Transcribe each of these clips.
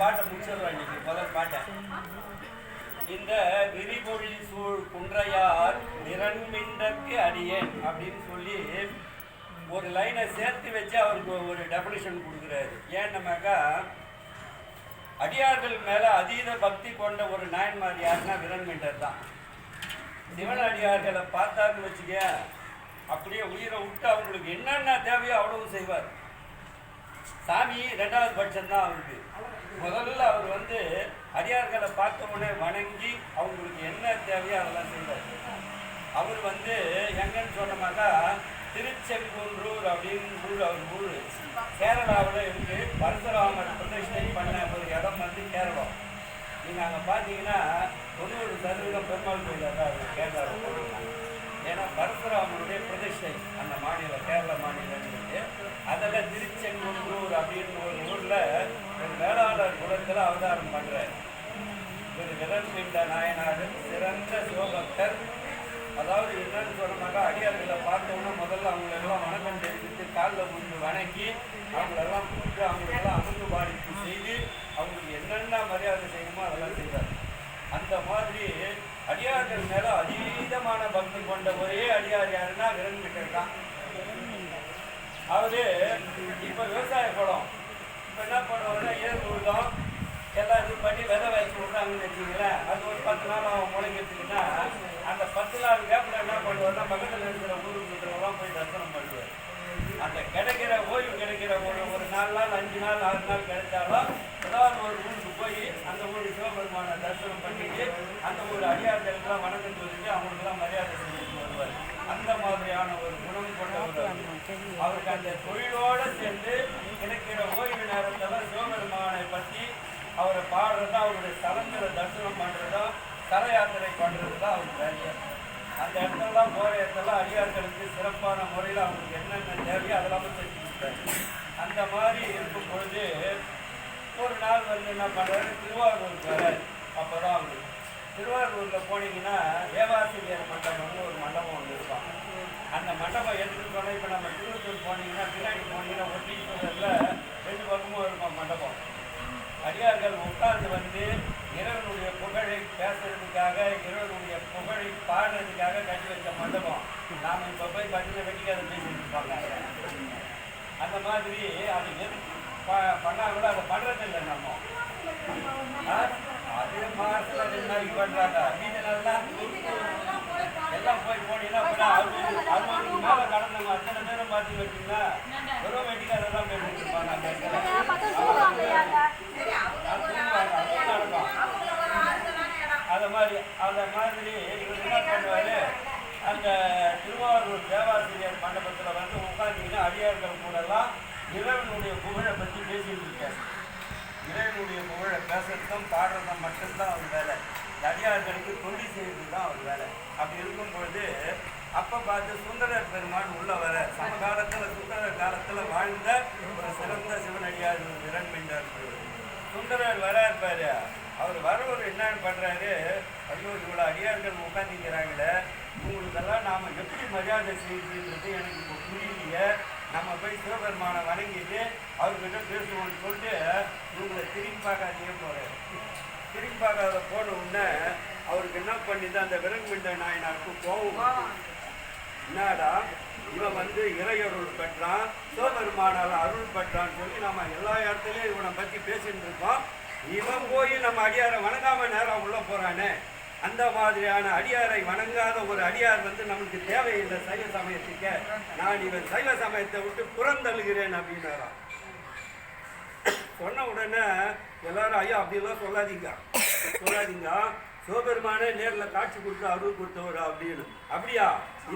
பாட்டை முடிச்சிடுறோம் இன்னைக்கு முதல் பாட்டை. இந்த விரிமொழி சூழ் குன்றையார் நிரண்மின்றற்கு அடியேன் அப்படின்னு சொல்லி ஒரு லைனை சேர்த்து வச்சு அவருக்கு ஒரு டெபினிஷன் கொடுக்குறாரு. ஏன்னமாக்கா அடியார்கள் மேலே அதீத பக்தி கொண்ட ஒரு நாயன்மார் யாருன்னா விரண்மிண்டர் தான். சிவன் அடியார்களை பார்த்தாருன்னு வச்சுக்க அப்படியே உயிரை விட்டு அவங்களுக்கு என்னென்ன தேவையோ அவ்வளவு செய்வார். சாமி ரெண்டாவது பட்சம் தான் அவருக்கு. முதல்ல அவர் வந்து அடியார்களை பார்த்த உடனே வணங்கி அவங்களுக்கு என்ன தேவையோ அதெல்லாம் செய்வார். அவர் வந்து எங்கன்னு சொன்னோம்னாக்கா திருச்செங்குன்றூர் அப்படின்னு ஊர் அவர் ஊர். கேரளாவில் இருக்கு பரசுராமர் பிரதிஷ்டை பண்ண ஒரு இடம் வந்து கேரளம். நீங்கள் அங்கே பார்த்தீங்கன்னா தொண்ணூறு சதவீதம் பெருமாள் கோயிலாக தான் இருக்கும் கேரளாவில் ஏன்னா பரசுராமருடைய பிரதிஷ்டை அந்த மாநிலம் கேரள மாநிலம் இருக்குது அதில் திருச்செங்குன்றூர் அப்படின்னு ஒரு ஊரில் ஒரு வேளாளர் குலத்தில் அவதாரம் பண்ணுறாரு ஒரு விரல்மிண்ட நாயனார் சிறந்த சிவபக்தர். அதாவது என்னன்னு சொன்னோம்னாக்கா அடியார்களை பார்த்தோம்னா முதல்ல அவங்களெல்லாம் வணக்கம் தெரிவித்து காலில் முன்பு வணங்கி அவங்களெல்லாம் கூப்பிட்டு அவங்களெல்லாம் அமுது பாதிப்பு செய்து அவங்களுக்கு என்னென்ன மரியாதை செய்யணுமோ அதெல்லாம் செய்வார். அந்த மாதிரி அடியார்கள் மேலே அதீதமான பக்தி கொண்ட ஒரே அடியார் யாருன்னா விரல்மிட்டர் தான். அதாவது இப்போ விவசாய படம் இப்போ என்ன பண்ணுவாங்கன்னா ஏர் உழுதம் எல்லாம் இது பண்ணி விதை வயசு விட்றாங்கன்னு வச்சுங்களேன் அது ஒரு பத்து நாள் அவன் முளைக்கிறதுக்குன்னா அந்த பத்து நாள் வேப்பில் என்ன பண்ணுவாருன்னா பக்கத்தில் இருக்கிற ஊருக்கு இருக்கிறவங்களாம் போய் தரிசனம் பண்ணுவார். அந்த கிடைக்கிற ஓய்வு கிடைக்கிற ஒரு ஒரு நாலு நாள் அஞ்சு நாள் ஆறு நாள் கிடைச்சாலும் ஏதாவது ஒரு ஊருக்கு போய் அந்த ஊருக்கு சிவபெருமான தரிசனம் பண்ணிட்டு அந்த ஒரு அடியார்களுக்கெல்லாம் வணக்கம் சொல்லிட்டு அவங்களுக்கெல்லாம் மரியாதை செஞ்சுட்டு வருவார். அந்த மாதிரியான ஒரு அவருக்கு அந்த தொழிலோட சேர்ந்து கிடைக்கிற ஓய்வு நேரத்தில் சிவபெருமானை பற்றி அவரை பாடுறதா அவருடைய ஸ்தலங்களை தரிசனம் பண்ணுறதா தர யாத்திரை பண்ணுறது தான் அவர் வேலையை அந்த இடத்துலலாம் போகிற இடத்துல அடியார்களுக்கு சிறப்பான முறையில் அவங்களுக்கு என்னென்ன தேவையோ அதெல்லாம் செஞ்சு கொடுத்தாரு அந்த மாதிரி இருக்கும் பொழுது ஒரு நாள் வந்து என்ன பண்ணுறாரு திருவாரூருக்கு வராரு அப்போ தான் அவர். திருவாரூரில் போனீங்கன்னா தேவாசிரியர் மண்டபம்னு ஒரு மண்டபம் ஒன்று இருக்கும். அந்த மண்டபம் எதுக்கு சொன்னால் இப்போ நம்ம திருவள்ளூர் போனீங்கன்னா பின்னாடி போனீங்கன்னா ஒட்டீஸ்வரரில் ரெண்டு பக்கமும் இருக்கும் மண்டபம். அடியார்கள் உட்கார்ந்து வந்து இறைவனுடைய புகழை பேசுறதுக்காக இறைவனுடைய புகழை பாடுறதுக்காக கட்டி வச்ச மண்டபம். நாம் இப்போ போய் பார்த்தீங்கன்னா வெட்டிக்காத பேசிட்டு இருப்பாங்க அந்த மாதிரி அது எது ப- பண்ணா கூட அதை பண்றதில்லை நம்ம. அதே அது பண்ணுறாங்க ரெண்டு நாளைக்கு போய் போனீங்கன்னா அப்புறம் அறுபது அறுபதுக்கு மேல கடந்தவங்க அத்தனை பேரும் பார்த்து வச்சீங்கன்னா வெறும் வெட்டிக்காரெல்லாம் பேசிட்டு இருப்பாங்க அந்த மாதிரி அந்த மாதிரி இவர் என்ன பண்ணுவாரு? அந்த திருவாரூர் தேவாசிரியர் மண்டபத்தில் வந்து உட்கார்ந்தீங்கன்னா அடியார்கள் கூடலாம் இறைவனுடைய புகழை பற்றி பேசிட்டு இருக்காரு. இறைவனுடைய புகழை பேசுறதும் பாடுறதும் மட்டும்தான் அவர் வேலை. அடியார்களுக்கு தொண்டி செய்வது தான் அவர் வேலை. அப்படி இருக்கும் பொழுது அப்போ பார்த்து சுந்தரர் பெருமான் உள்ள வர சமகாலத்தில் சுந்தரர் காலத்தில் வாழ்ந்த ஒரு சிறந்த சிவனடியார் இரண்மைந்தார் சுந்தரர் வர பாரு. அவர் வரவர் என்ன பண்றாரு? ஐயோ இவ்வளோ அடியார்கள் உட்காந்துக்கிறாங்களே இவங்களுக்கெல்லாம் நாம் எப்படி மரியாதை செய்யுதுன்றது எனக்கு இப்போ புரியலையே. நம்ம போய் சிவபெருமானை வணங்கிட்டு அவர்கிட்ட பேசுவோம்னு சொல்லிட்டு இவங்களை திரும்பி பார்க்காதே போகிறேன் திரும்பி பார்க்காத போன உடனே அவருக்கு என்ன பண்ணிது அந்த விலங்குமிண்ட நாயனாருக்கு கோவம். என்னடா இவன் வந்து இறையருள் பெற்றான் சிவபெருமானால் அருள் பெற்றான்னு சொல்லி நம்ம எல்லா இடத்துலயும் இவனை பத்தி பேசிட்டு இருக்கோம். இவன் போய் நம்ம அடியாரை வணங்காம நேரம் உள்ள போறானே. அந்த மாதிரியான அடியாரை வணங்காத ஒரு அடியார் வந்து நமக்கு தேவையில்லை சைவ சமயத்துக்கு. நான் இவன் சைவ சமயத்தை விட்டு புறந்தள்ளுகிறேன் அப்படின்னாராம். சொன்ன உடனே எல்லாரும் ஐயா அப்படிலாம் சொல்லாதீங்க. சொல்லாதீங்க. சிவபெருமானே நேரில் காட்சி கொடுத்து அருள் கொடுத்தவர் அப்படின்னு. அப்படியா?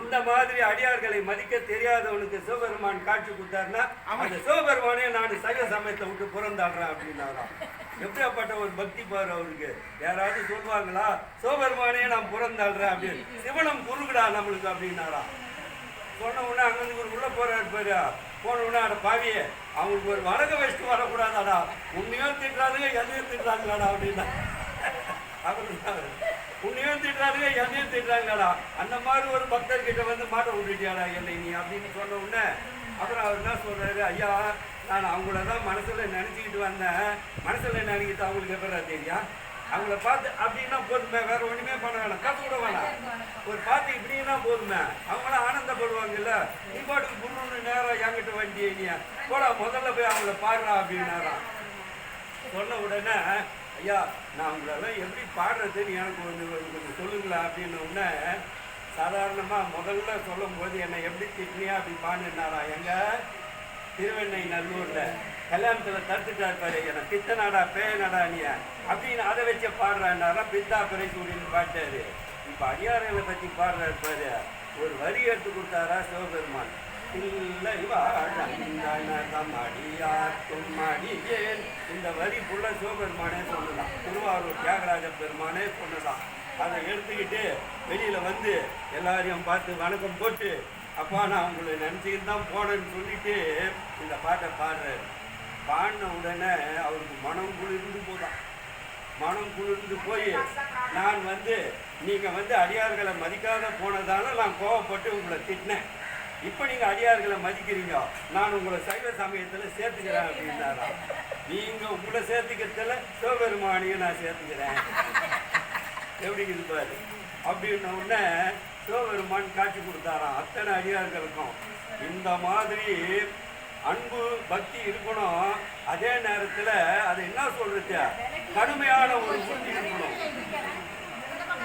இந்த மாதிரி அடியார்களை மதிக்க தெரியாதவனுக்கு சிவபெருமான் காட்சி கொடுத்தாருன்னா அந்த சிவபெருமானே நான் சைவ சமயத்தை விட்டு புறந்தாடுறேன் அப்படின்னாராம். எப்படியாப்பட்ட ஒரு பக்தி பாரு அவருக்கு. யாராவது சொல்லுவாங்களா சிவபெருமானே நான் புறந்தாடுறேன் அப்படின்னு. சிவனம் குறுகுடா நம்மளுக்கு அப்படின்னாராம். சொன்ன உடனே அங்கிருந்து உள்ள போறாரு பாரு. போன உடனே அட பாவியே அவங்களுக்கு ஒரு வணக்க வச்சுட்டு வரக்கூடாதாடா? உன்னையும் திட்டுறாதுங்க எதையும் திட்டுறாங்களாடா அப்படின்னா. அப்படின்னா உன்னையும் திட்டுறாருங்க எதையும் திட்டுறாங்களாடா அந்த மாதிரி ஒரு பக்தர்கிட்ட வந்து மாட்ட விட்டுட்டியாடா என்னை நீ அப்படின்னு சொன்ன உடனே அப்புறம் அவர் என்ன சொல்கிறாரு ஐயா நான் அவங்கள தான் மனசில் நினச்சிக்கிட்டு வந்தேன். மனசில் நினைக்கிட்டு அவங்களுக்கு எப்படா தெரியும்? அவங்கள பார்த்து அப்படின்னா போதுமே வேற ஒண்ணுமே பண்ண வேணாம். காசு கூட வேணாம். ஒரு பார்த்து இப்படின்னா போதுமே. அவங்களாம் ஆனந்தப்படுவாங்கல்ல. நீ பாட்டுக்கு புண்ணு நேரம் என்கிட்ட வண்டி நீ போடா முதல்ல போய் அவங்கள பாடுறா அப்படின்னாராம் சொன்ன உடனே ஐயா நான் உங்களெல்லாம் எப்படி பாடுறதுன்னு எனக்கு கொஞ்சம் கொஞ்சம் சொல்லுங்களா அப்படின்ன உடனே சாதாரணமாக முதல்ல சொல்லும் போது என்னை எப்படி திட்டினியா அப்படி பாடுனாரா? எங்கே திருவெண்ணை நல்லூரில் கல்யாணத்தில் தடுத்துட்டார் பாரு நாடா பேய நாடா நீ அப்படின்னு அதை வச்சு பாடுறான்னாரா பித்தா பிறை சூடின்னு பாட்டாரு. இப்போ அடியாரங்களை பற்றி பாடுறாரு பாரு. ஒரு வரி எடுத்து கொடுத்தாரா சிவபெருமான்? இல்லை அடியார்க்கும் அடியேன் இந்த வரி புள்ள சிவபெருமானே சொல்லலாம் திருவாரூர் தியாகராஜ பெருமானே சொல்லலாம் அதை எடுத்துக்கிட்டு வெளியில வந்து எல்லாரையும் பார்த்து வணக்கம் போட்டு அப்பா நான் உங்களை நினச்சிக்கிட்டு தான் போனேன்னு சொல்லிட்டு இந்த பாட்டை பாடுறாரு. பாடின உடனே அவருக்கு மனம் குளிர்ந்து போதான் மனம் குளிர்ந்து போய் நான் வந்து நீங்கள் வந்து அடியார்களை மதிக்காத போனதால நான் கோவப்பட்டு உங்களை திட்டினேன். இப்போ நீங்கள் அடியார்களை மதிக்கிறீங்க. நான் உங்களை சைவ சமயத்தில் சேர்த்துக்கிறேன் அப்படின்னாரா. நீங்கள் உங்களை சேர்த்துக்கிறதுல சிவபெருமானியை நான் சேர்த்துக்கிறேன். எப்படி இருப்பாரு அப்படின்ன உடனே சிவபெருமான் காட்சி கொடுத்தாராம் அத்தனை அடியார்களுக்கும் இந்த மாதிரி அன்பு பக்தி இருக்கணும். அதே நேரத்துல அது என்ன சொல்றது கடுமையான ஒரு உறுதி இருக்கணும்.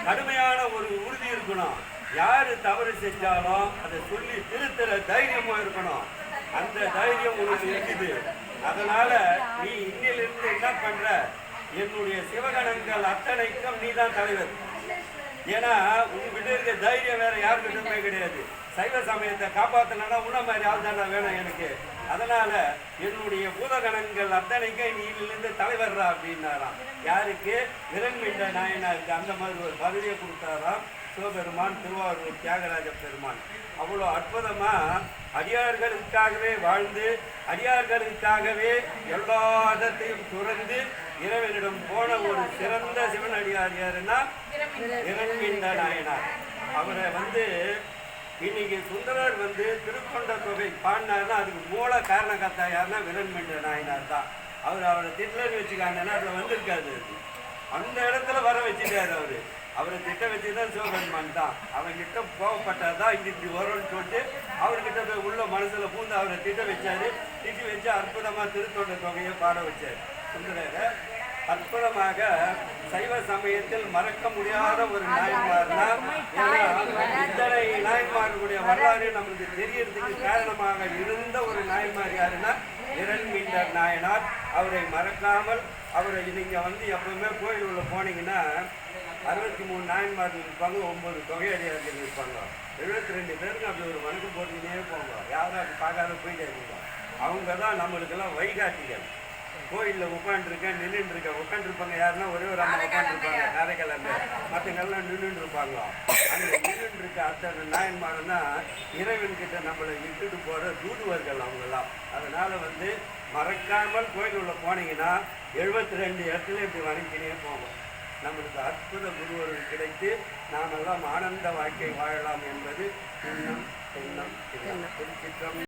கடுமையான ஒரு உறுதி இருக்கணும். யாரு தவறு செஞ்சாலும் அதை சொல்லி திருத்துற தைரியமும் இருக்கணும். அந்த தைரியம் உனக்கு இருக்குது. அதனால நீ இன்னிலிருந்து என்ன பண்ற? என்னுடைய சிவகணங்கள் அத்தனைக்கும் நீ தான் தலைவர். ஏன்னா உங்ககிட்ட இருக்க தைரியம் வேற யாருக்கிட்டமே கிடையாது. சைவ சமயத்தை காப்பாற்றலன்னா உன்ன மாதிரி ஆள் தானே வேணும் எனக்கு. அதனால என்னுடைய பூதகணங்கள் அத்தனைக்கும் நீலிருந்து தலைவர்றா தலைவர்ரா அப்படின்னாராம். யாருக்கு? விரண்மிண்ட நாயனாருக்கு. அந்த மாதிரி ஒரு பதவியை கொடுத்தாராம். சிவபெருமான் திருவாரூர் தியாகராஜ பெருமான். அவ்வளோ அற்புதமாக அடியார்களுக்காகவே வாழ்ந்து அடியார்களுக்காகவே எல்லா இடத்தையும் துறந்து இறைவனிடம் போன ஒரு சிறந்த சிவன் அடியார் யாருன்னா இரண்மிண்ட நாயனார் அவரை வந்து இன்னைக்கு சுந்தரர் வந்து திருக்கொண்ட தொகை பாடினார்னா அதுக்கு மூல காரணகர்த்தா யாருன்னா விரண்மிண்ட நாயனார் தான். அவர் அவரை திட்டலன்னு வச்சுக்காங்கன்னா அதில் வந்திருக்காது அந்த இடத்துல வர வச்சுட்டாரு அவரு. அவரை திட்ட வச்சு தான் சிவபெருமான் தான். அவன்கிட்ட கோவப்பட்டார் தான் இங்க இப்படி வரும்னு சொல்லிட்டு அவர்கிட்ட போய் உள்ள மனசுல பூந்து அவரை திட்ட வச்சாரு. திட்டி வச்சு அற்புதமா திருத்தொண்ட தொகையை பாட வச்சாரு. சுந்தரரை அற்புதமாக சைவ சமயத்தில் மறக்க முடியாத ஒரு நாயன்மார்னா இத்தனை நாயன்மார்களுடைய வரலாறு நமக்கு தெரியறதுக்கு காரணமாக இருந்த ஒரு நாயன்மார் யாருன்னா இரண்மீண்டர் நாயனார். அவரை மறக்காமல் அவரை நீங்க வந்து எப்பவுமே கோயில் உள்ள போனீங்கன்னா அறுபத்தி மூணு நாயன்மார்கள் இருப்பாங்க ஒன்பது தொகையடியார்கள் இருப்பாங்க. எழுபத்தி ரெண்டு பேருக்கு அப்படி ஒரு வணக்கம் போட்டுக்கிட்டே போங்க. யாரும் அப்படி பார்க்காத போயிட்டே இருப்பாங்க. அவங்க தான் நம்மளுக்கெல்லாம் வழிகாட்டிகள் கோயிலில் உட்காந்துருக்கேன் நின்றுட்டு இருக்கேன் உட்காந்துருப்பாங்க யாருன்னா ஒரே ஒரு அம்மா உட்காந்துருப்பாங்க காரைக்கிழமை மற்றவங்கெல்லாம் நின்றுட்டு இருப்பாங்க அந்த நின்றுட்டு இருக்க அத்தனை நாயன்மாரன்னா இறைவன் கிட்ட நம்மளை இட்டுட்டு போகிற தூதுவர்கள் அவங்கெல்லாம். அதனால வந்து மறக்காமல் கோயில் உள்ள போனீங்கன்னா எழுபத்தி ரெண்டு இடத்துல இப்படி வணங்கினே போவோம். நம்மளுக்கு அற்புத குருவர்கள் கிடைத்து நாமெல்லாம் ஆனந்த வாழ்க்கை வாழலாம் என்பது இன்னும் இன்னும் திருச்சிற்றம்